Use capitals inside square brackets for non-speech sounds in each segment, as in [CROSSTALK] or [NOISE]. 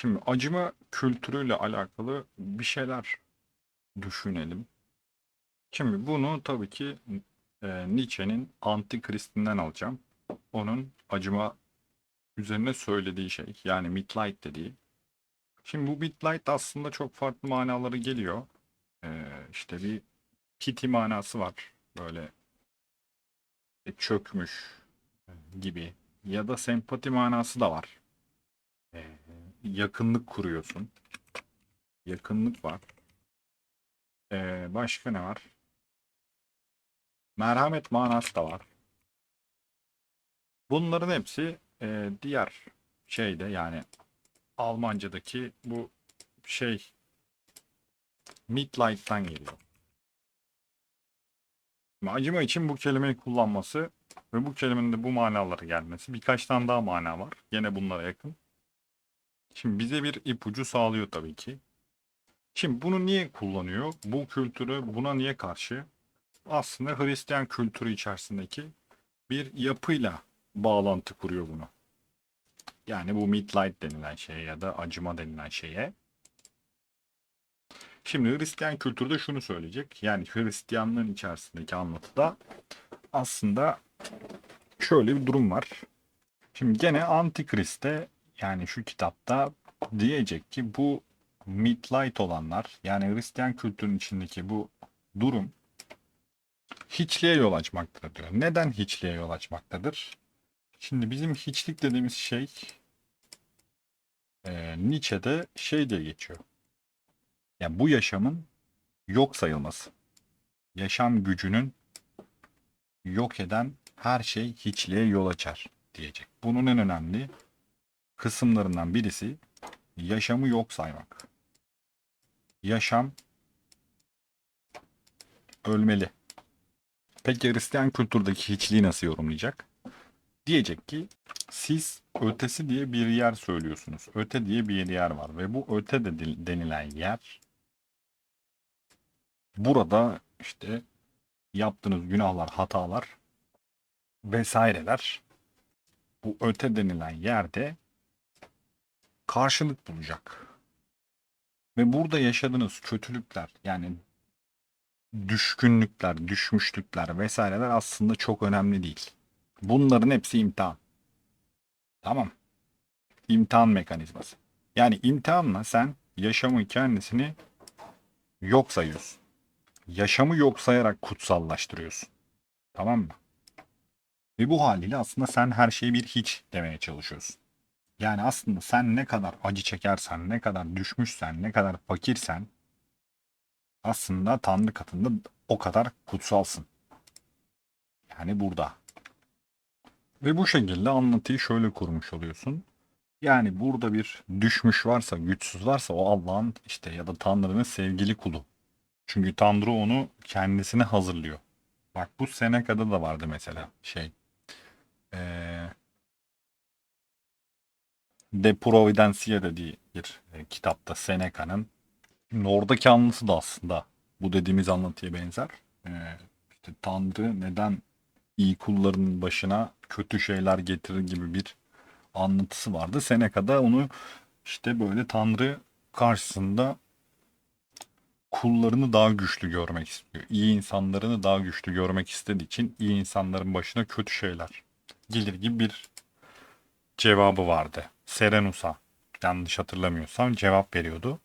Şimdi acıma kültürüyle alakalı bir şeyler düşünelim. Şimdi bunu tabii ki e, Nietzsche'nin Antikristinden alacağım. Onun acıma üzerine söylediği şey yani Mitleid dediği. Şimdi bu Mitleid aslında çok farklı manaları geliyor. E, işte bir pity manası var. Böyle e, çökmüş gibi ya da sempati manası da var. E, yakınlık kuruyorsun. Yakınlık var. E, başka ne var? Merhamet manası da var. Bunların hepsi e, diğer şeyde yani Almancadaki bu şey Mitleid'den geliyor. Acıma için bu kelimeyi kullanması ve bu kelimenin de bu manaları gelmesi. Birkaç tane daha mana var. Yine bunlara yakın. Şimdi bize bir ipucu sağlıyor tabii ki. Şimdi bunu niye kullanıyor? Bu kültürü buna niye karşı? Aslında Hristiyan kültürü içerisindeki bir yapıyla bağlantı kuruyor bunu. Yani bu Mitleid denilen şeye ya da acıma denilen şeye. Şimdi Hristiyan kültürde şunu söyleyecek. Yani Hristiyanlığın içerisindeki anlatıda aslında şöyle bir durum var. Şimdi gene Antikrist'te yani şu kitapta diyecek ki bu Mitleid olanlar yani Hristiyan kültürün içindeki bu durum hiçliğe yol açmaktadır diyor. Neden hiçliğe yol açmaktadır? Şimdi bizim hiçlik dediğimiz şey e, Nietzsche'de şey diye geçiyor. Yani bu yaşamın yok sayılması. Yaşam gücünün yok eden her şey hiçliğe yol açar diyecek. Bunun en önemli kısımlarından birisi yaşamı yok saymak. Yaşam ölmeli. Peki Hristiyan kültürdeki hiçliği nasıl yorumlayacak? Diyecek ki siz ötesi diye bir yer söylüyorsunuz. Öte diye bir yer var ve bu öte de denilen yer burada işte yaptığınız günahlar, hatalar vesaireler bu öte denilen yerde karşılık bulacak. Ve burada yaşadığınız kötülükler yani düşkünlükler, düşmüşlükler vesaireler aslında çok önemli değil. Bunların hepsi imtihan. Tamam. İmtihan mekanizması. Yani imtihanla sen yaşamın kendisini yok sayıyorsun. Yaşamı yok sayarak kutsallaştırıyorsun. Tamam mı? Ve bu haliyle aslında sen her şeyi bir hiç demeye çalışıyorsun. Yani aslında sen ne kadar acı çekersen, ne kadar düşmüşsen, ne kadar fakirsen aslında Tanrı katında o kadar kutsalsın. Yani burada. Ve bu şekilde anlatıyı şöyle kurmuş oluyorsun. Yani burada bir düşmüş varsa, güçsüz varsa o Allah'ın işte ya da Tanrı'nın sevgili kulu. Çünkü Tanrı onu kendisine hazırlıyor. Bak bu Seneca'da da vardı mesela şey. Ee, De Providencia dediği bir e, kitapta Seneca'nın. Şimdi oradaki anlatısı da aslında bu dediğimiz anlatıya benzer. İşte Tanrı neden iyi kullarının başına kötü şeyler getirir gibi bir anlatısı vardı. Seneca'da onu işte böyle Tanrı karşısında kullarını daha güçlü görmek istiyor. İyi insanlarını daha güçlü görmek istediği için iyi insanların başına kötü şeyler gelir gibi bir cevabı vardı. Serenus'a yanlış hatırlamıyorsam cevap veriyordu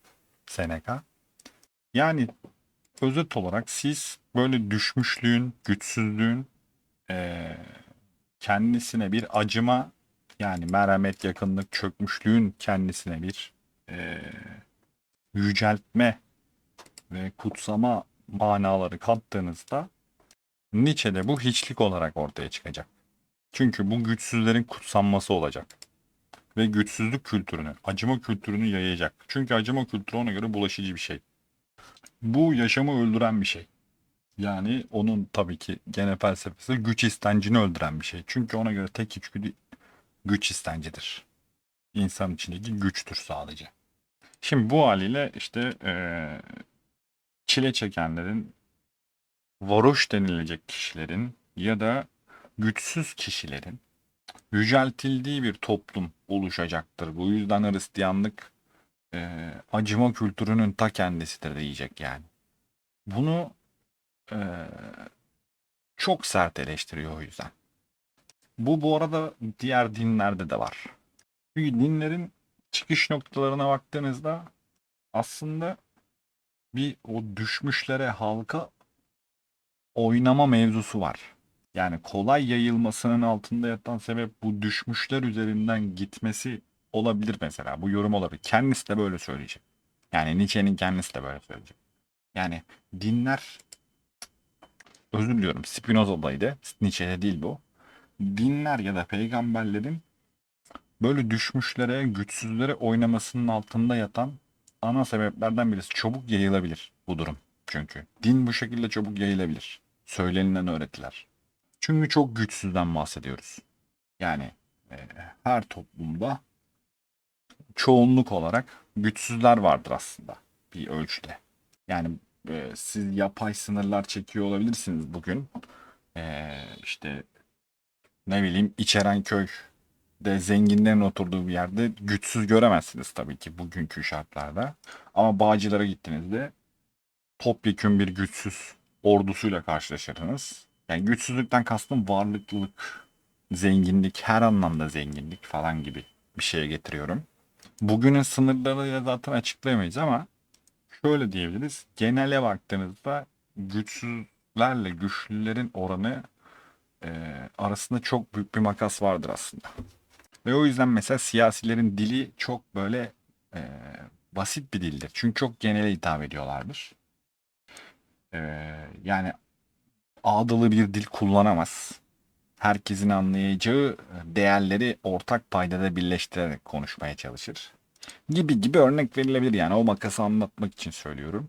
Seneca. Yani özet olarak siz böyle düşmüşlüğün, güçsüzlüğün e, kendisine bir acıma yani merhamet, yakınlık, çökmüşlüğün kendisine bir e, yüceltme ve kutsama manaları kattığınızda Nietzsche'de bu hiçlik olarak ortaya çıkacak. Çünkü bu güçsüzlerin kutsanması olacak. Ve güçsüzlük kültürünü, acıma kültürünü yayacak. Çünkü acıma kültürü ona göre bulaşıcı bir şey. Bu yaşamı öldüren bir şey. Yani onun tabii ki gene felsefesi güç istencini öldüren bir şey. Çünkü ona göre tek içgüdü güç istencidir. İnsan içindeki güçtür sadece. Şimdi bu haliyle işte ee, çile çekenlerin, varoş denilecek kişilerin ya da güçsüz kişilerin yüceltildiği bir toplum oluşacaktır. Bu yüzden Hristiyanlık e, acıma kültürünün ta kendisidir diyecek yani. Bunu e, çok sert eleştiriyor o yüzden. Bu bu arada diğer dinlerde de var. Çünkü dinlerin çıkış noktalarına baktığınızda aslında bir o düşmüşlere halka oynama mevzusu var. Yani kolay yayılmasının altında yatan sebep bu düşmüşler üzerinden gitmesi olabilir mesela. Bu yorum olabilir. Kendisi de böyle söyleyecek. Yani Nietzsche'nin kendisi de böyle söyleyecek. Yani dinler özür diliyorum Spinoza'daydı. Nietzsche'de değil bu. Dinler ya da peygamberlerin böyle düşmüşlere, güçsüzlere oynamasının altında yatan ana sebeplerden birisi. Çabuk yayılabilir bu durum çünkü. Din bu şekilde çabuk yayılabilir. Söylenilen öğretiler. Çünkü çok güçsüzden bahsediyoruz. Yani e, her toplumda çoğunluk olarak güçsüzler vardır aslında bir ölçüde. Yani e, siz yapay sınırlar çekiyor olabilirsiniz bugün. E, işte ne bileyim İçerenköy de zenginlerin oturduğu bir yerde güçsüz göremezsiniz tabii ki bugünkü şartlarda. Ama Bağcılar'a gittiğinizde topyekün bir güçsüz ordusuyla karşılaşırsınız. Yani güçsüzlükten kastım varlıklılık, zenginlik, her anlamda zenginlik falan gibi bir şeye getiriyorum. Bugünün sınırlarıyla zaten açıklayamayız ama şöyle diyebiliriz. Genele baktığınızda güçsüzlerle güçlülerin oranı e, arasında çok büyük bir makas vardır aslında. Ve o yüzden mesela siyasilerin dili çok böyle e, basit bir dildir. Çünkü çok genele hitap ediyorlardır. E, yani ağdalı bir dil kullanamaz. Herkesin anlayacağı değerleri ortak paydada birleştirerek konuşmaya çalışır. Gibi gibi örnek verilebilir yani o makası anlatmak için söylüyorum.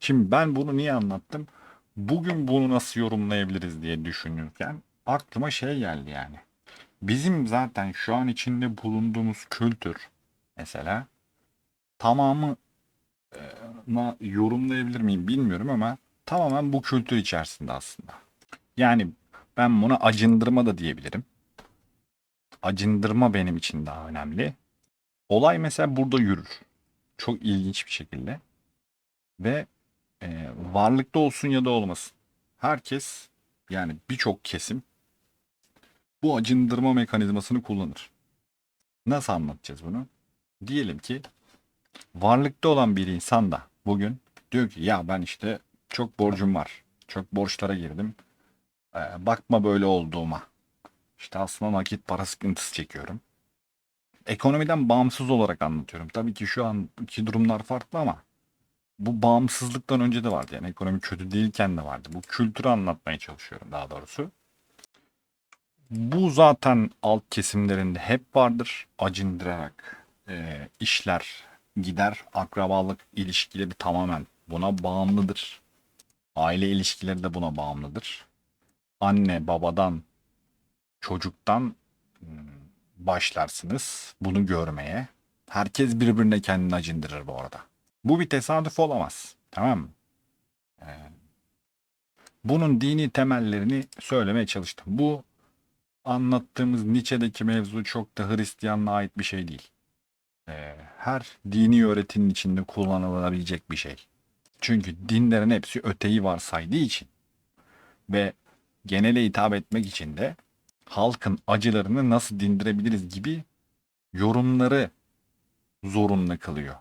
Şimdi ben bunu niye anlattım? Bugün bunu nasıl yorumlayabiliriz diye düşünürken aklıma şey geldi yani. Bizim zaten şu an içinde bulunduğumuz kültür mesela tamamı e, yorumlayabilir miyim bilmiyorum ama tamamen bu kültür içerisinde aslında. Yani ben buna acındırma da diyebilirim. Acındırma benim için daha önemli. Olay mesela burada yürür. Çok ilginç bir şekilde. Ve e, varlıkta olsun ya da olmasın. Herkes yani birçok kesim bu acındırma mekanizmasını kullanır. Nasıl anlatacağız bunu? Diyelim ki varlıkta olan bir insan da bugün diyor ki ya ben işte çok borcum var. Çok borçlara girdim. Ee, bakma böyle olduğuma. İşte aslında nakit para sıkıntısı çekiyorum. Ekonomiden bağımsız olarak anlatıyorum. Tabii ki şu anki durumlar farklı ama bu bağımsızlıktan önce de vardı. Yani ekonomi kötü değilken de vardı. Bu kültürü anlatmaya çalışıyorum daha doğrusu. Bu zaten alt kesimlerinde hep vardır. Acındırarak e, işler gider. Akrabalık ilişkileri tamamen buna bağımlıdır. Aile ilişkileri de buna bağımlıdır. Anne babadan çocuktan hmm, başlarsınız bunu görmeye. Herkes birbirine kendini acındırır bu arada. Bu bir tesadüf olamaz. Tamam mı? Ee, bunun dini temellerini söylemeye çalıştım. Bu anlattığımız Nietzsche'deki mevzu çok da Hristiyanlığa ait bir şey değil. Ee, her dini öğretinin içinde kullanılabilecek bir şey. Çünkü dinlerin hepsi öteyi varsaydığı için ve genele hitap etmek için de halkın acılarını nasıl dindirebiliriz gibi yorumları zorunlu kılıyor.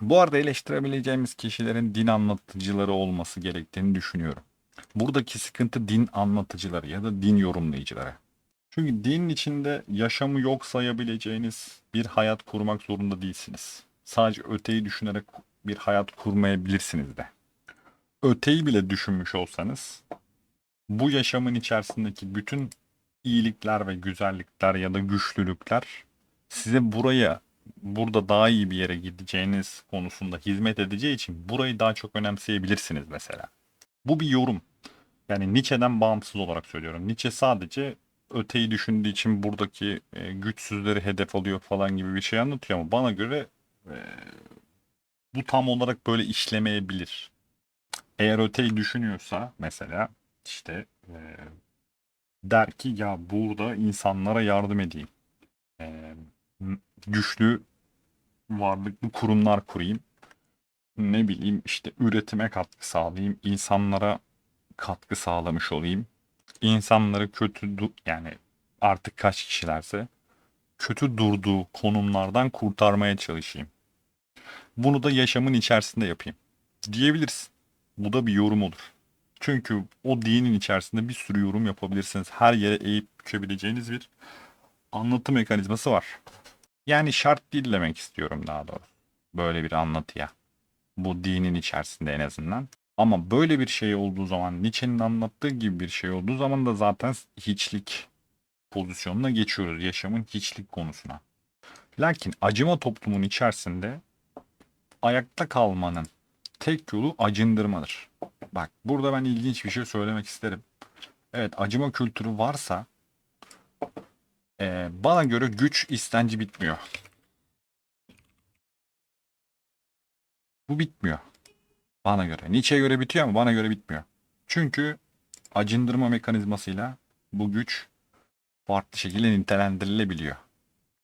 Bu arada eleştirebileceğimiz kişilerin din anlatıcıları olması gerektiğini düşünüyorum. Buradaki sıkıntı din anlatıcıları ya da din yorumlayıcıları. Çünkü dinin içinde yaşamı yok sayabileceğiniz bir hayat kurmak zorunda değilsiniz. Sadece öteyi düşünerek bir hayat kurmayabilirsiniz de. Öteyi bile düşünmüş olsanız bu yaşamın içerisindeki bütün iyilikler ve güzellikler ya da güçlülükler size buraya burada daha iyi bir yere gideceğiniz konusunda hizmet edeceği için burayı daha çok önemseyebilirsiniz mesela. Bu bir yorum. Yani Nietzsche'den bağımsız olarak söylüyorum. Nietzsche sadece öteyi düşündüğü için buradaki e, güçsüzleri hedef alıyor falan gibi bir şey anlatıyor ama bana göre e, bu tam olarak böyle işlemeyebilir. Eğer öteyi düşünüyorsa mesela işte e, der ki ya burada insanlara yardım edeyim. E, güçlü varlıklı kurumlar kurayım. Ne bileyim işte üretime katkı sağlayayım. insanlara katkı sağlamış olayım. İnsanları kötü yani artık kaç kişilerse kötü durduğu konumlardan kurtarmaya çalışayım. Bunu da yaşamın içerisinde yapayım. Diyebilirsin. Bu da bir yorum olur. Çünkü o dinin içerisinde bir sürü yorum yapabilirsiniz. Her yere eğip bükebileceğiniz bir anlatı mekanizması var. Yani şart değil demek istiyorum daha doğrusu. Böyle bir anlatıya. Bu dinin içerisinde en azından. Ama böyle bir şey olduğu zaman, Nietzsche'nin anlattığı gibi bir şey olduğu zaman da zaten hiçlik pozisyonuna geçiyoruz. Yaşamın hiçlik konusuna. Lakin acıma toplumun içerisinde ayakta kalmanın tek yolu acındırmadır. Bak burada ben ilginç bir şey söylemek isterim. Evet acıma kültürü varsa eee, bana göre güç istenci bitmiyor. Bu bitmiyor. Bana göre. Nietzsche'ye göre bitiyor ama bana göre bitmiyor. Çünkü acındırma mekanizmasıyla bu güç farklı şekilde nitelendirilebiliyor.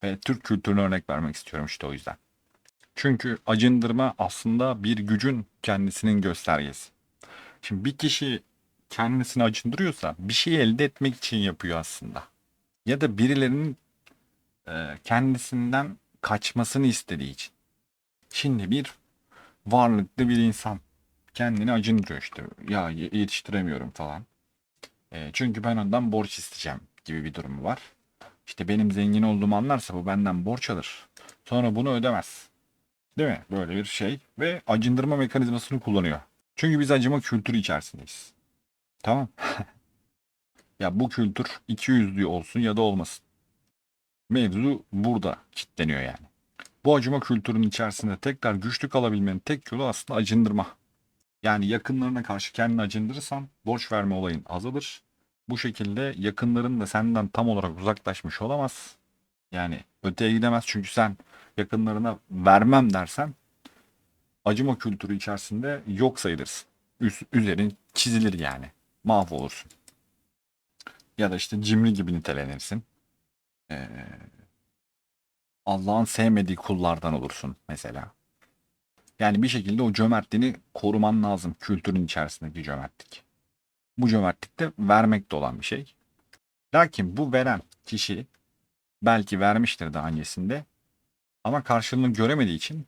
Ve Türk kültürüne örnek vermek istiyorum işte o yüzden. Çünkü acındırma aslında bir gücün kendisinin göstergesi. Şimdi bir kişi kendisini acındırıyorsa bir şey elde etmek için yapıyor aslında. Ya da birilerinin e, kendisinden kaçmasını istediği için. Şimdi bir varlıklı bir insan kendini acındırıyor işte. Ya ye- yetiştiremiyorum falan. E, çünkü ben ondan borç isteyeceğim gibi bir durumu var. İşte benim zengin olduğumu anlarsa bu benden borç alır. Sonra bunu ödemez. Değil mi? Böyle bir şey. Ve acındırma mekanizmasını kullanıyor. Çünkü biz acıma kültürü içerisindeyiz. Tamam. [LAUGHS] ya bu kültür iki yüzlü olsun ya da olmasın. Mevzu burada kitleniyor yani. Bu acıma kültürünün içerisinde tekrar güçlü kalabilmenin tek yolu aslında acındırma. Yani yakınlarına karşı kendini acındırırsan borç verme olayın azalır. Bu şekilde yakınların da senden tam olarak uzaklaşmış olamaz. Yani öteye gidemez çünkü sen yakınlarına vermem dersen acıma kültürü içerisinde yok sayılırsın. Üst, üzerin çizilir yani. Mahvolursun. Ya da işte cimri gibi nitelenirsin. Ee, Allah'ın sevmediği kullardan olursun mesela. Yani bir şekilde o cömertliğini koruman lazım. Kültürün içerisindeki cömertlik. Bu cömertlik de vermekte olan bir şey. Lakin bu veren kişi belki vermiştir daha öncesinde ama karşılığını göremediği için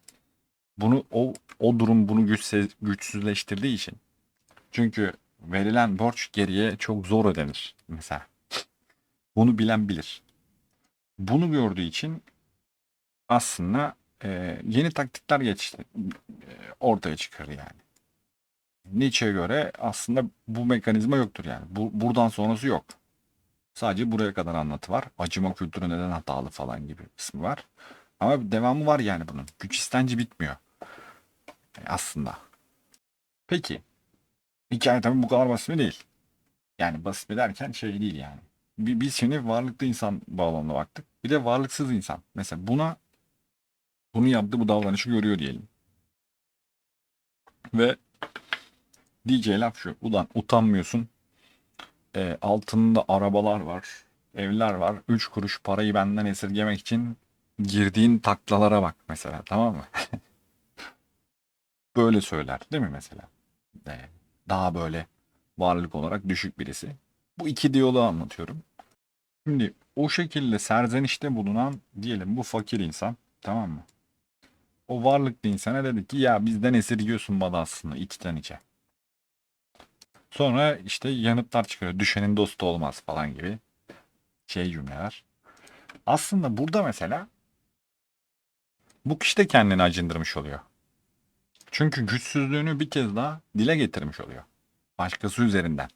bunu o o durum bunu güçsüz, güçsüzleştirdiği için çünkü verilen borç geriye çok zor ödenir mesela. Bunu bilen bilir. Bunu gördüğü için aslında e, yeni taktikler geçti, e, ortaya çıkar yani. Nietzsche'ye göre aslında bu mekanizma yoktur yani. Bu, buradan sonrası yok. Sadece buraya kadar anlatı var. Acıma kültürü neden hatalı falan gibi kısmı var. Ama devamı var yani bunun. Güç istenci bitmiyor. E, aslında. Peki. Hikaye tabii bu kadar basit mi değil. Yani basit mi derken şey değil yani. Bi- Biz şimdi varlıklı insan bağlamına baktık. Bir de varlıksız insan. Mesela buna bunu yaptı bu davranışı görüyor diyelim. Ve diyeceği laf şu. Ulan utanmıyorsun. E, altında arabalar var. Evler var. Üç kuruş parayı benden esirgemek için girdiğin taklalara bak mesela. Tamam mı? [LAUGHS] Böyle söyler değil mi mesela? E, daha böyle varlık olarak düşük birisi. Bu iki diyaloğu anlatıyorum. Şimdi o şekilde serzenişte bulunan diyelim bu fakir insan tamam mı? O varlıklı insana dedi ki ya bizden esirgiyorsun bana aslında içten içe. Sonra işte yanıtlar çıkıyor. Düşenin dostu olmaz falan gibi şey cümleler. Aslında burada mesela bu kişi de kendini acındırmış oluyor. Çünkü güçsüzlüğünü bir kez daha dile getirmiş oluyor. Başkası üzerinden.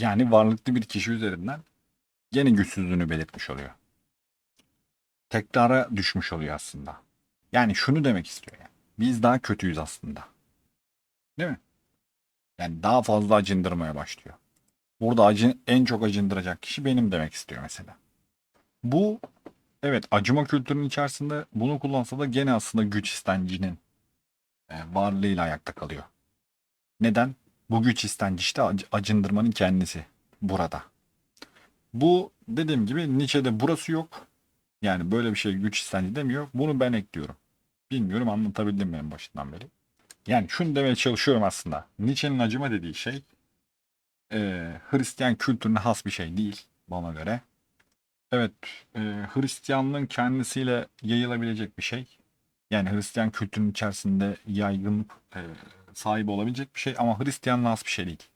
Yani varlıklı bir kişi üzerinden gene güçsüzlüğünü belirtmiş oluyor. Tekrara düşmüş oluyor aslında. Yani şunu demek istiyor yani. Biz daha kötüyüz aslında. Değil mi? Yani daha fazla acındırmaya başlıyor. Burada acı, en çok acındıracak kişi benim demek istiyor mesela. Bu evet acıma kültürünün içerisinde bunu kullansa da gene aslında güç istencinin e, varlığıyla ayakta kalıyor. Neden? Bu güç istenci işte ac- acındırmanın kendisi burada. Bu dediğim gibi Nietzsche'de burası yok. Yani böyle bir şey güç istenci demiyor. Bunu ben ekliyorum. Bilmiyorum anlatabildim mi en başından beri. Yani şunu demeye çalışıyorum aslında. Nietzsche'nin acıma dediği şey e, Hristiyan kültürüne has bir şey değil bana göre. Evet, e, Hristiyanlığın kendisiyle yayılabilecek bir şey. Yani Hristiyan kültürünün içerisinde yaygınlık e, sahibi olabilecek bir şey ama Hristiyanlığa has bir şey değil.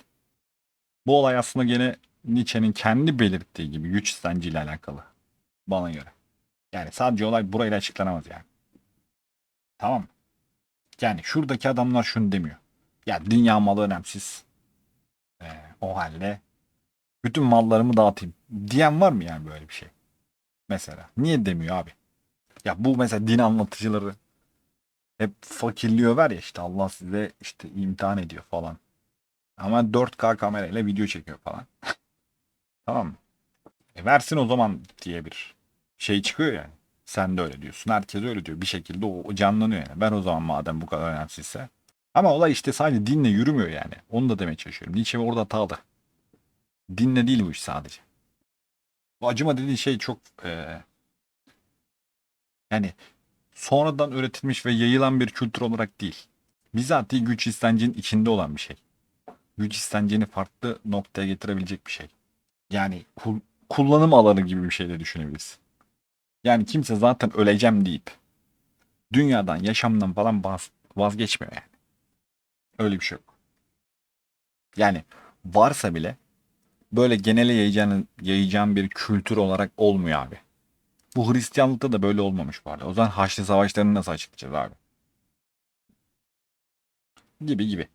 Bu olay aslında gene Nietzsche'nin kendi belirttiği gibi güç istenciyle alakalı. Bana göre. Yani sadece olay burayla açıklanamaz yani. Tamam mı? Yani şuradaki adamlar şunu demiyor. Ya dünya malı önemsiz. Ee, o halde bütün mallarımı dağıtayım. Diyen var mı yani böyle bir şey? Mesela. Niye demiyor abi? Ya bu mesela din anlatıcıları hep fakirliyor ver ya işte Allah size işte imtihan ediyor falan. Ama 4K kamerayla video çekiyor falan. [LAUGHS] tamam mı? E versin o zaman diye bir şey çıkıyor yani. Sen de öyle diyorsun. Herkes öyle diyor. Bir şekilde o canlanıyor yani. Ben o zaman madem bu kadar önemsizse. Ama olay işte sadece dinle yürümüyor yani. Onu da demeye çalışıyorum. Nietzsche orada hatalı. Dinle değil bu iş sadece. Bu acıma dediği şey çok eee, yani sonradan üretilmiş ve yayılan bir kültür olarak değil. Bizatihi güç istencinin içinde olan bir şey. Güç istencini farklı noktaya getirebilecek bir şey. Yani kul- kullanım alanı gibi bir şey de düşünebiliriz. Yani kimse zaten öleceğim deyip dünyadan, yaşamdan falan vaz- vazgeçmiyor yani. Öyle bir şey yok. Yani varsa bile böyle genele yayacağın, yayacağın bir kültür olarak olmuyor abi. Bu Hristiyanlıkta da böyle olmamış bu arada. O zaman Haçlı Savaşları'nı nasıl açıklayacağız abi? Gibi gibi.